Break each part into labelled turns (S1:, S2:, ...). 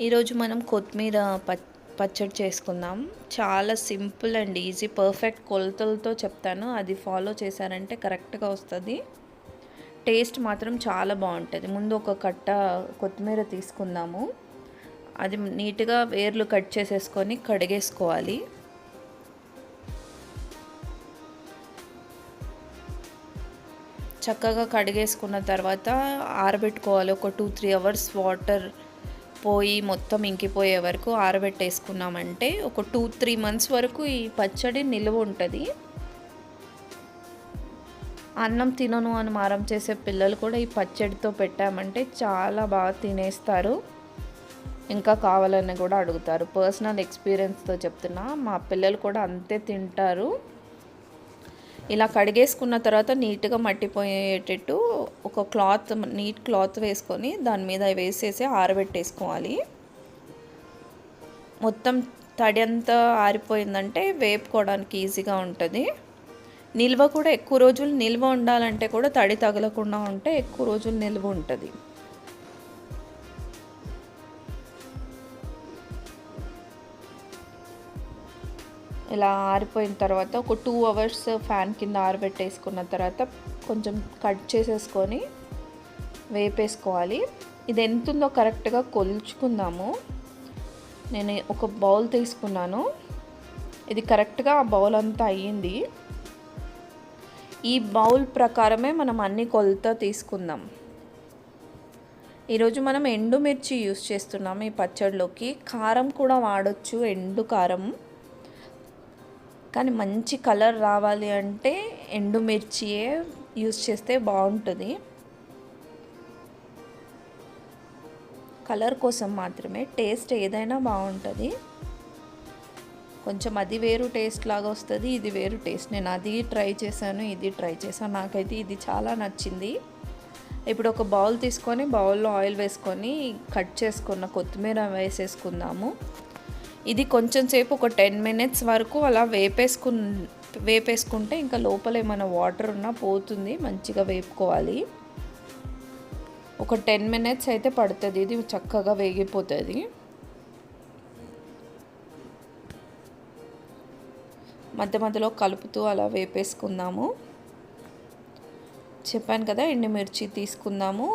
S1: ఈరోజు మనం కొత్తిమీర పచ్చడి చేసుకుందాం. చాలా సింపుల్ అండ్ ఈజీ పర్ఫెక్ట్ కొలతలతో చెప్తాను. అది ఫాలో చేశారంటే కరెక్ట్గా వస్తుంది. టేస్ట్ మాత్రం చాలా బాగుంటుంది. ముందు ఒక కట్ట కొత్తిమీర తీసుకుందాము. అది నీట్గా వేర్లు కట్ చేసేసుకొని కడిగేసుకోవాలి. చక్కగా కడిగేసుకున్న తర్వాత ఆరబెట్టుకోవాలి. ఒక టూ త్రీ అవర్స్ వాటర్ పోయి మొత్తం ఇంకిపోయే వరకు ఆరబెట్టేసుకున్నామంటే ఒక టూ త్రీ మంత్స్ వరకు ఈ పచ్చడి నిలువ ఉంటుంది. అన్నం తినను అని మారం చేసే పిల్లలు కూడా ఈ పచ్చడితో పెట్టామంటే చాలా బాగా తినేస్తారు. ఇంకా కావాలని కూడా అడుగుతారు. పర్సనల్ ఎక్స్పీరియన్స్తో చెప్తున్నా మా పిల్లలు కూడా అంతే తింటారు. ఇలా కడిగేసుకున్న తర్వాత నీట్గా మట్టిపోయేటట్టు ఒక క్లాత్ నీట్ క్లాత్ వేసుకొని దాని మీద వేసేసి ఆరబెట్టేసుకోవాలి. మొత్తం తడి అంతా ఆరిపోయిందంటే వేపుకోవడానికి ఈజీగా ఉంటుంది. నిల్వ కూడా ఎక్కువ రోజులు నిల్వ ఉండాలంటే కూడా తడి తగలకుండా ఉంటే ఎక్కువ రోజులు నిల్వ ఉంటుంది. ఇలా ఆరిపోయిన తర్వాత ఒక టూ అవర్స్ ఫ్యాన్ కింద ఆరబెట్టేసుకున్న తర్వాత కొంచెం కట్ చేసేసుకొని వేపేసుకోవాలి. ఇది ఎంత ఉందో కరెక్ట్గా కొలుచుకుందాము. నేను ఒక బౌల్ తీసుకున్నాను. ఇది కరెక్ట్గా ఆ బౌల్ అంతా అయ్యింది. ఈ బౌల్ ప్రకారమే మనం అన్ని కొలత తీసుకుందాం. ఈరోజు మనం ఎండుమిర్చి యూస్ చేస్తున్నాం ఈ పచ్చడిలోకి. కారం కూడా వాడచ్చు ఎండు కారం. కానీ మంచి కలర్ రావాలి అంటే ఎండుమిర్చియే యూస్ చేస్తే బాగుంటుంది. కలర్ కోసం మాత్రమే టేస్ట్ ఏదైనా బాగుంటుంది. కొంచెం అది వేరు టేస్ట్ లాగా వస్తుంది ఇది వేరు టేస్ట్. నేను అది ట్రై చేశాను ఇది ట్రై చేశాను. నాకైతే ఇది చాలా నచ్చింది. ఇప్పుడు ఒక బౌల్ తీసుకొని బౌల్లో ఆయిల్ వేసుకొని కట్ చేసుకున్న కొత్తిమీర వేసేసుకుందాము. ఇది కొంచెం సేపు ఒక టెన్ మినిట్స్ వరకు అలా వేపేసుకు వేపేసుకుంటే ఇంకా లోపల ఏమైనా వాటర్ ఉన్నా పోతుంది మంచిగా వేపుకోవాలి. ఒక టెన్ మినిట్స్ అయితే పడుతుంది ఇది చక్కగా వేగిపోతుంది. మధ్య మధ్యలో కలుపుతూ అలా వేపేసుకుందాము. చెప్పాను కదా ఎండుమిర్చి తీసుకుందాము.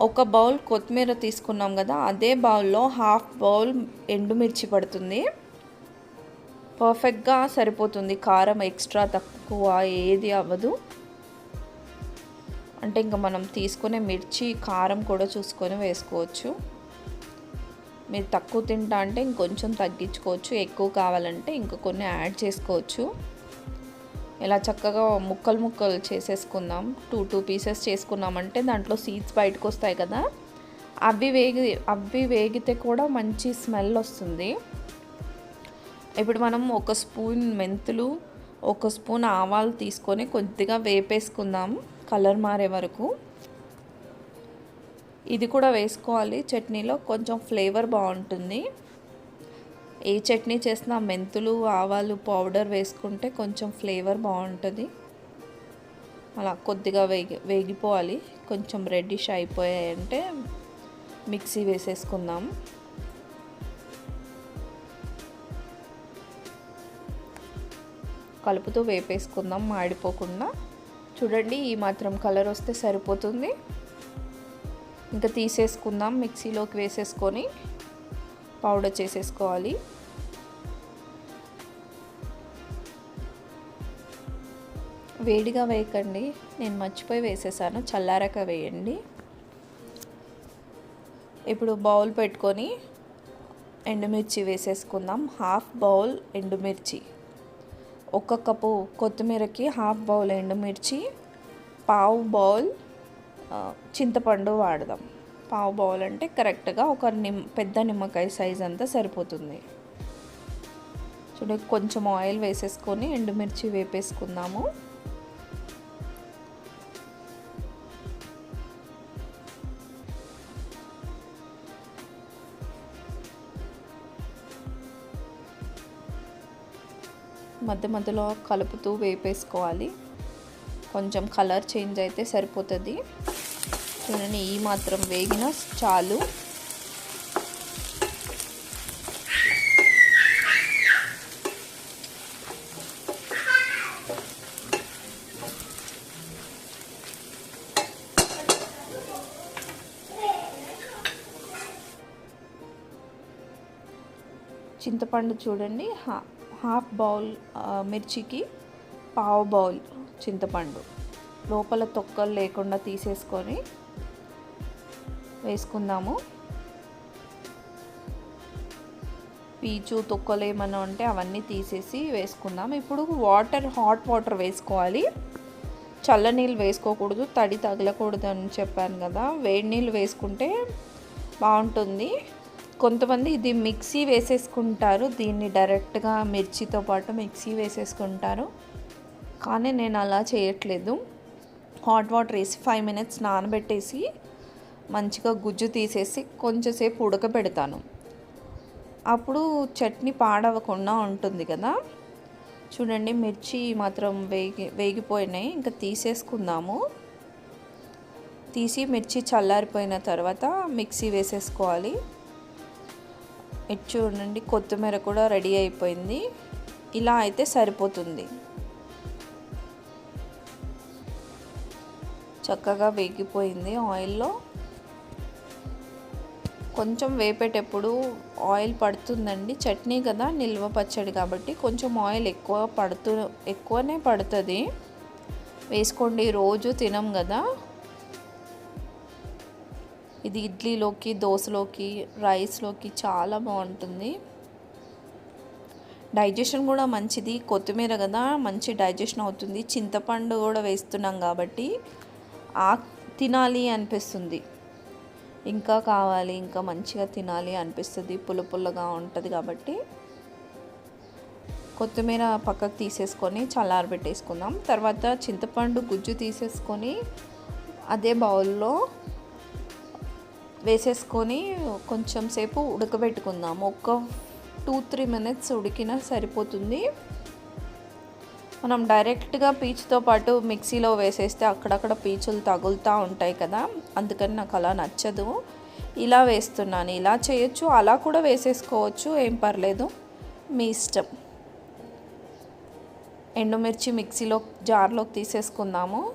S1: ఒక బౌల్ కొత్తిమీర తీసుకున్నాం కదా అదే బౌల్లో హాఫ్ బౌల్ ఎండుమిర్చి పడుతుంది. పర్ఫెక్ట్గా సరిపోతుంది. కారం ఎక్స్ట్రా తక్కువ ఏది అవ్వదు. అంటే ఇంకా మనం తీసుకునే మిర్చి కారం కూడా చూసుకొని వేసుకోవచ్చు. మీరు తక్కువ తింటా అంటే ఇంకొంచెం తగ్గించుకోవచ్చు. ఎక్కువ కావాలంటే ఇంకా కొన్ని యాడ్ చేసుకోవచ్చు. ఇలా చక్కగా ముక్కలు ముక్కలు చేసేసుకుందాం. టూ టూ పీసెస్ చేసుకున్నామంటే దాంట్లో సీడ్స్ బయటకు వస్తాయి కదా. అవి వేగి అవి వేగితే కూడా మంచి స్మెల్ వస్తుంది. ఇప్పుడు మనం ఒక స్పూన్ మెంతులు ఒక స్పూన్ ఆవాలు తీసుకొని కొద్దిగా వేపేసుకుందాం కలర్ మారే వరకు. ఇది కూడా వేసుకోవాలి. చట్నీలో కొంచెం ఫ్లేవర్ బాగుంటుంది. ఏ చట్నీ చేసినా మెంతులు ఆవాలు పౌడర్ వేసుకుంటే కొంచెం ఫ్లేవర్ బాగుంటుంది. అలా కొద్దిగా వేగి వేగిపోవాలి. కొంచెం రెడ్డిష్ అయిపోయాయంటే మిక్సీ వేసేసుకుందాం. కలుపుతూ వేపేసుకుందాం మాడిపోకుండా. చూడండి ఈ మాత్రం కలర్ వస్తే సరిపోతుంది. ఇంకా తీసేసుకుందాం మిక్సీలోకి వేసేసుకొని. పౌడర్ చేసేసుకోవాలి. వేడిగా వేయకండి. నేను మర్చిపోయి వేసేసాను. చల్లారాక వేయండి. ఇప్పుడు బౌల్ పెట్టుకొని ఎండుమిర్చి వేసేసుకుందాం. హాఫ్ బౌల్ ఎండుమిర్చి. ఒక కప్పు కొత్తిమీరకి హాఫ్ బౌల్ ఎండుమిర్చి. పావు బౌల్ చింతపండు వాడదాం. పావు బౌల్ అంటే కరెక్ట్గా ఒక నిమ్ పెద్ద నిమ్మకాయ సైజ్ అంతా సరిపోతుంది. చూడ కొంచెం ఆయిల్ వేసేసుకొని ఎండుమిర్చి వేపేసుకుందాము. మధ్య మధ్యలో కలుపుతూ వేపేసుకోవాలి. కొంచెం కలర్ చేంజ్ అయితే సరిపోతుంది. చూడండి ఈ మాత్రం వేగిన చాలు. చింతపండు చూడండి. హా హాఫ్ బౌల్ మిర్చికి పావు బౌల్ చింతపండు. లోపల తొక్కలు లేకుండా తీసేసుకొని వేసుకుందాము. పీచు తొక్కలు ఏమన్నా ఉంటే అవన్నీ తీసేసి వేసుకుందాం. ఇప్పుడు వాటర్ హాట్ వాటర్ వేసుకోవాలి. చల్ల నీళ్ళు వేసుకోకూడదు తడి తగలకూడదు అని చెప్పాను కదా. వేడి నీళ్ళు వేసుకుంటే బాగుంటుంది. కొంతమంది ఇది మిక్సీ వేసేసుకుంటారు. దీన్ని డైరెక్ట్గా మిర్చితో పాటు మిక్సీ వేసేసుకుంటారు. కానీ నేను అలా చేయట్లేదు. హాట్ వాటర్ వేసి ఫైవ్ మినిట్స్ నానబెట్టేసి మంచిగా గుజ్జు తీసేసి కొంచెంసేపు ఉడకబెడతాను. అప్పుడు చట్నీ పాడవకుండా ఉంటుంది కదా. చూడండి మిర్చి మాత్రం వేగి వేగిపోయినాయి. ఇంకా తీసేసుకుందాము. తీసి మిర్చి చల్లారిపోయిన తర్వాత మిక్సీ వేసేసుకోవాలి. ఇటు చూడండి కొత్తిమీర కూడా రెడీ అయిపోయింది. ఇలా అయితే సరిపోతుంది. చక్కగా వేగిపోయింది ఆయిల్లో. కొంచెం వేపేటప్పుడు ఆయిల్ పడుతుందండి. చట్నీ కదా నిల్వ పచ్చడి కాబట్టి కొంచెం ఆయిల్ ఎక్కువ పడుతూ ఎక్కువనే పడుతుంది. వేసుకోండి రోజు తినం కదా. ఇది ఇడ్లీలోకి దోశలోకి రైస్లోకి చాలా బాగుంటుంది. డైజెషన్ కూడా మంచిది. కొత్తిమీర కదా మంచి డైజెషన్ అవుతుంది. చింతపండు కూడా వేస్తున్నాం కాబట్టి ఆ తినాలి అనిపిస్తుంది. ఇంకా కావాలి ఇంకా మంచిగా తినాలి అనిపిస్తుంది. పుల్ల పుల్లగా ఉంటుంది కాబట్టి కొత్తిమీర పక్కకు తీసేసుకొని చల్లారబెట్టేసుకుందాం తర్వాత చింతపండు గుజ్జు తీసేసుకొని అదే బౌల్లో వేసేసుకొని కొంచెం సేపు ఉడకబెట్టుకుందాం. ఒక టూ త్రీ మినిట్స్ ఉడికినా సరిపోతుంది. మనం డైరెక్ట్గా పీచుతో పాటు మిక్సీలో వేసేస్తే అక్కడక్కడ పీచులు తగులుతూ ఉంటాయి కదా అందుకని నాకు అలా నచ్చదు. ఇలా వేస్తున్నాను ఇలా చేయొచ్చు అలా కూడా వేసేసుకోవచ్చు ఏం పర్లేదు. మీ ఇష్టం. ఎండుమిర్చి మిక్సీలో జార్లోకి తీసేసుకుందాము.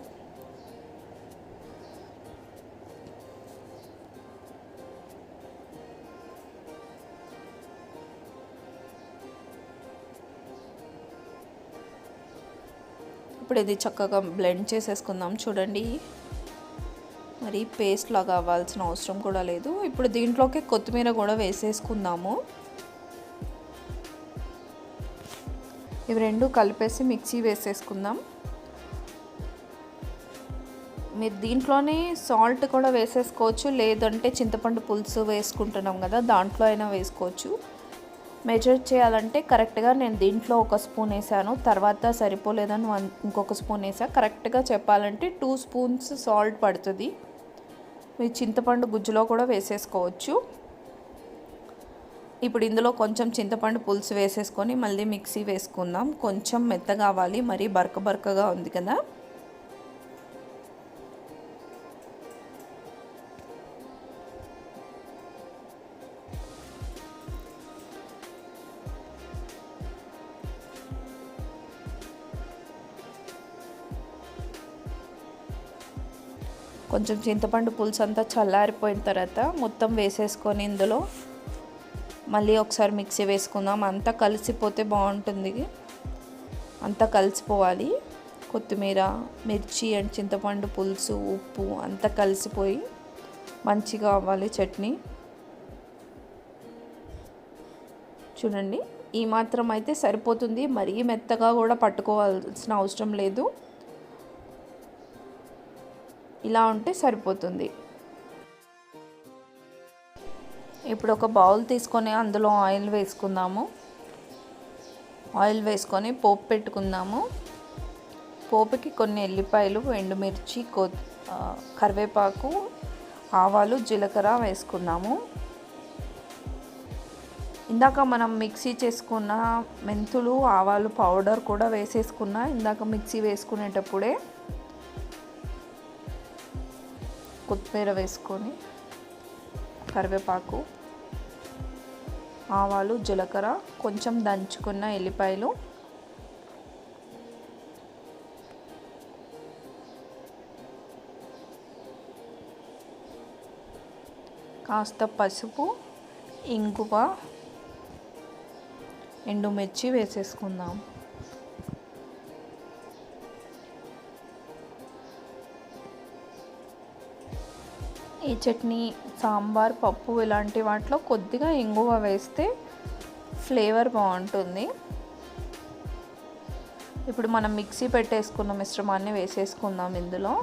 S1: ఇప్పుడు ఇది చక్కగా బ్లెండ్ చేసేసుకుందాం చూడండి. మరి పేస్ట్ లాగా అవ్వాల్సిన అవసరం కూడా లేదు. ఇప్పుడు దీంట్లోకి కొత్తిమీర కూడా వేసేసుకుందాము. ఇవి రెండు కలిపేసి మిక్సీ వేసేసుకుందాం. మీరు దీంట్లోనే సాల్ట్ కూడా వేసేసుకోవచ్చు లేదంటే చింతపండు పులుసు వేసుకుంటున్నాం కదా దాంట్లో అయినా వేసుకోవచ్చు. మెజర్ చేయాలంటే కరెక్ట్గా నేను దీంట్లో ఒక స్పూన్ వేసాను. తర్వాత సరిపోలేదని వన్ ఇంకొక స్పూన్ వేసా. కరెక్ట్గా చెప్పాలంటే టూ స్పూన్స్ సాల్ట్ పడుతుంది. మీ చింతపండు గుజ్జులో కూడా వేసేసుకోవచ్చు. ఇప్పుడు ఇందులో కొంచెం చింతపండు పులుసు వేసేసుకొని మళ్ళీ మిక్సీ వేసుకుందాం. కొంచెం మెత్తగా కావాలి మరీ బరక బరకగా ఉంది కదా. కొంచెం చింతపండు పులుసు అంతా చల్లారిపోయిన తర్వాత మొత్తం వేసేసుకొని ఇందులో మళ్ళీ ఒకసారి మిక్సీ వేసుకుందాం. అంతా కలిసిపోతే బాగుంటుంది. అంతా కలిసిపోవాలి. కొత్తిమీర మిర్చి అండ్ చింతపండు పులుసు ఉప్పు అంతా కలిసిపోయి మంచిగా అవ్వాలి చట్నీ. చూడండి ఈ మాత్రం అయితే సరిపోతుంది. మరీ మెత్తగా కూడా పట్టుకోవాల్సిన అవసరం లేదు. ఇలా ఉంటే సరిపోతుంది. ఇప్పుడు ఒక బౌల్ తీసుకొని అందులో ఆయిల్ వేసుకుందాము. ఆయిల్ వేసుకొని పోపు పెట్టుకుందాము. పోపుకి కొన్ని ఎల్లిపాయలు ఎండుమిర్చి కొ కరివేపాకు ఆవాలు జీలకర్ర వేసుకున్నాము ఇందాక మనం మిక్సీ చేసుకున్న మెంతులు ఆవాలు పౌడర్ కూడా వేసేసుకున్న ఇందాక మిక్సీ వేసుకునేటప్పుడే కొత్తిమీర వేసుకొని కరివేపాకు ఆవాలు జీలకర్ర కొంచెం దంచుకున్న ఎల్లిపాయలు కాస్త పసుపు ఇంగువ ఎండుమిర్చి వేసేసుకుందాం. ఈ చట్నీ సాంబార్ పప్పు ఇలాంటి వాటిలో కొద్దిగా ఇంగువ వేస్తే ఫ్లేవర్ బాగుంటుంది. ఇప్పుడు మనం మిక్సీ పెట్టేసుకున్న మిశ్రమాన్ని వేసేసుకుందాం ఇందులో.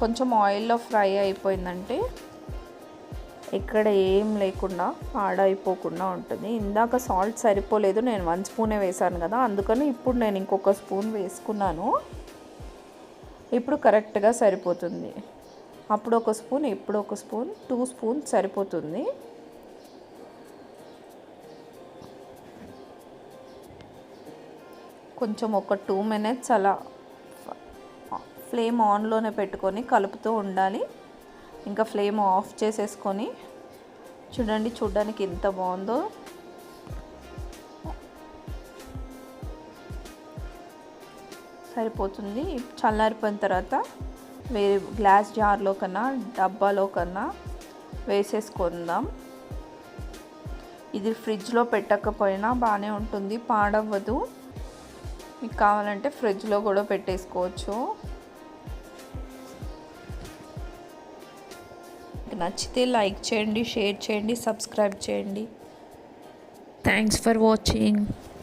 S1: కొంచెం ఆయిల్లో ఫ్రై అయిపోయిందంటే ఎక్కడ ఏం లేకుండా పాడైపోకుండా ఉంటుంది. ఇందాక సాల్ట్ సరిపోలేదు నేను వన్ స్పూనే వేసాను కదా అందుకని ఇప్పుడు నేను ఇంకొక స్పూన్ వేసుకున్నాను. ఇప్పుడు కరెక్ట్గా సరిపోతుంది. అప్పుడు ఒక స్పూన్ ఇప్పుడు ఒక స్పూన్ టూ స్పూన్ సరిపోతుంది. కొంచెం ఒక టూ మినిట్స్ అలా ఫ్లేమ్ ఆన్లోనే పెట్టుకొని కలుపుతూ ఉండాలి. ఇంకా ఫ్లేమ్ ఆఫ్ చేసేసుకొని చూడండి చూడడానికి ఎంత బాగుందో. సరిపోతుంది. చల్లారిపోయిన తర్వాత వేరే గ్లాస్ జార్లో కన్నా డబ్బాలో కన్నా వేసేసుకుందాం. ఇది ఫ్రిడ్జ్లో పెట్టకపోయినా బాగానే ఉంటుంది పాడవ్వదు. మీకు కావాలంటే ఫ్రిడ్జ్లో కూడా పెట్టేసుకోవచ్చు. నచ్చితే లైక్ చేయండి షేర్ చేయండి సబ్స్క్రైబ్ చేయండి. Thanks for watching